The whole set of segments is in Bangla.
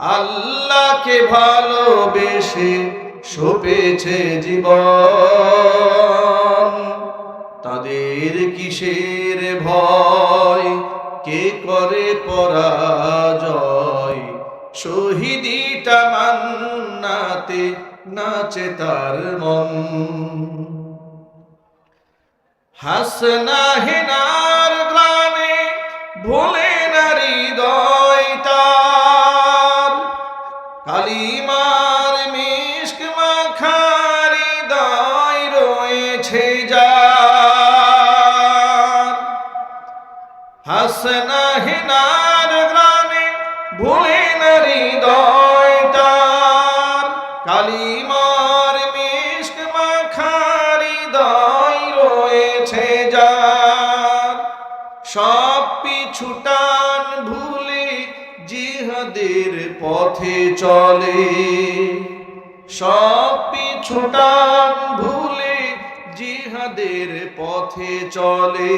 আল্লাহকে ভালোবেসে সপেছে জীবন। তাদের কিসের ভয়? কে করে পরাজয়? শহীদি তামান্নাতে নাচে তার মন। হাসনা হেনার যার। হাসনা হেনার গ্রামে ভোলে নারী দয়তার কালিমার মিষ্ক মাখারি দয় রয়েছে যার। সব পিছুটান ভুলে জিহাদের পথে চলে। সব পিছুটান ভুলে জিহাদের পথে চলে,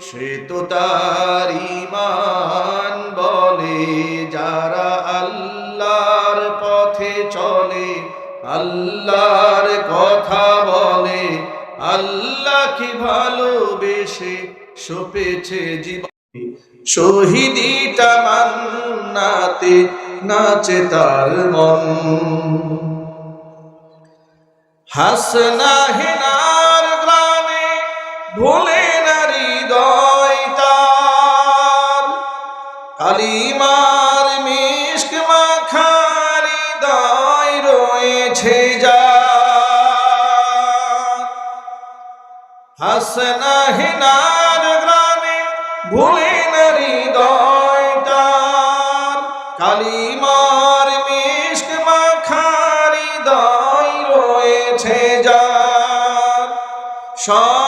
সে তো তার ইমান বলে। যারা আল্লাহর পথে চলে, আল্লাহর কথা বলে। আল্লাহকে ভালোবেসে সপেছে জীবন। শহীদিটা মান্নাতে নাচে তার মন। হাসনা গ্রামে ভোলে নারী দয়তার কালিমার মিষ্ক মাখারি দয় রয়েছে যা হাসনা হেনার গ্রামে ভুলে নারী দয়তার কালিমার মিষ্ক মাখারি দয় রয়েছে যার। সব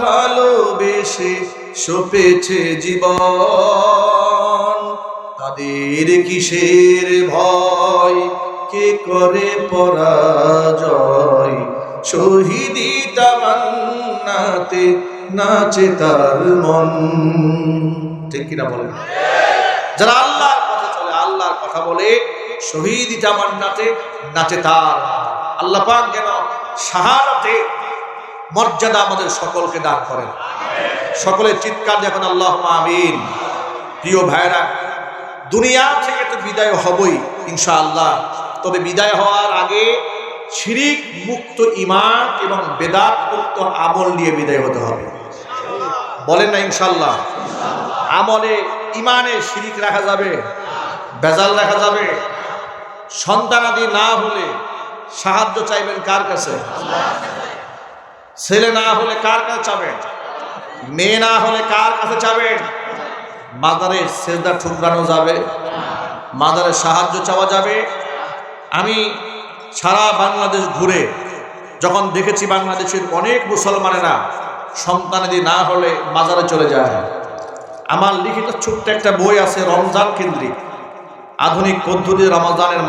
ভালোবেসে সপেছে জীবন। তাদের কিসের ভয়? কে করে পরাজয়? শহীদি তামান্নাতে নাচে তার মন। ঠিক কিনা বলে যারা আল্লাহর পথে চলে, আল্লাহর কথা বলে, শহীদি তামান্নাতে নাচে তার আল্লাহ পাক যেন শাহাদাতে মর্যাদা আমাদের সকলকে দান করেন। সকলের চিৎকার দেখেন আল্লাহ আমিন। প্রিয় ভাইরা দুনিয়া থেকে তো বিদায় হবই, ইনশাআল্লাহ। তবে বিদায় হওয়ার আগে শিরিক মুক্ত ইমান এবং বেদাত মুক্ত আমল নিয়ে বিদায় হতে হবে। বলেন না ইনশাল্লাহ আমলে ইমানে শিরিক রাখা যাবে বেজাল রাখা যাবে। সন্তানাদি না হলে সাহায্য চাইবেন কার কাছে? ছেলে না হলে কার কাছে চাবেন? মেয়ে না হলে কার কাছে চাবেন? মাদারে সেজদা ঠুকরানো যাবে, মাদারে সাহায্য চাওয়া যাবে। আমি সারা বাংলাদেশ ঘুরে যখন দেখেছি বাংলাদেশের অনেক মুসলমানেরা সন্তানাদি না হলে মাজারে চলে যায়। আমার লিখিত ছোট্ট একটা বই আছে রমজান কেন্দ্রিক, আধুনিক পদ্ধতি রমজানের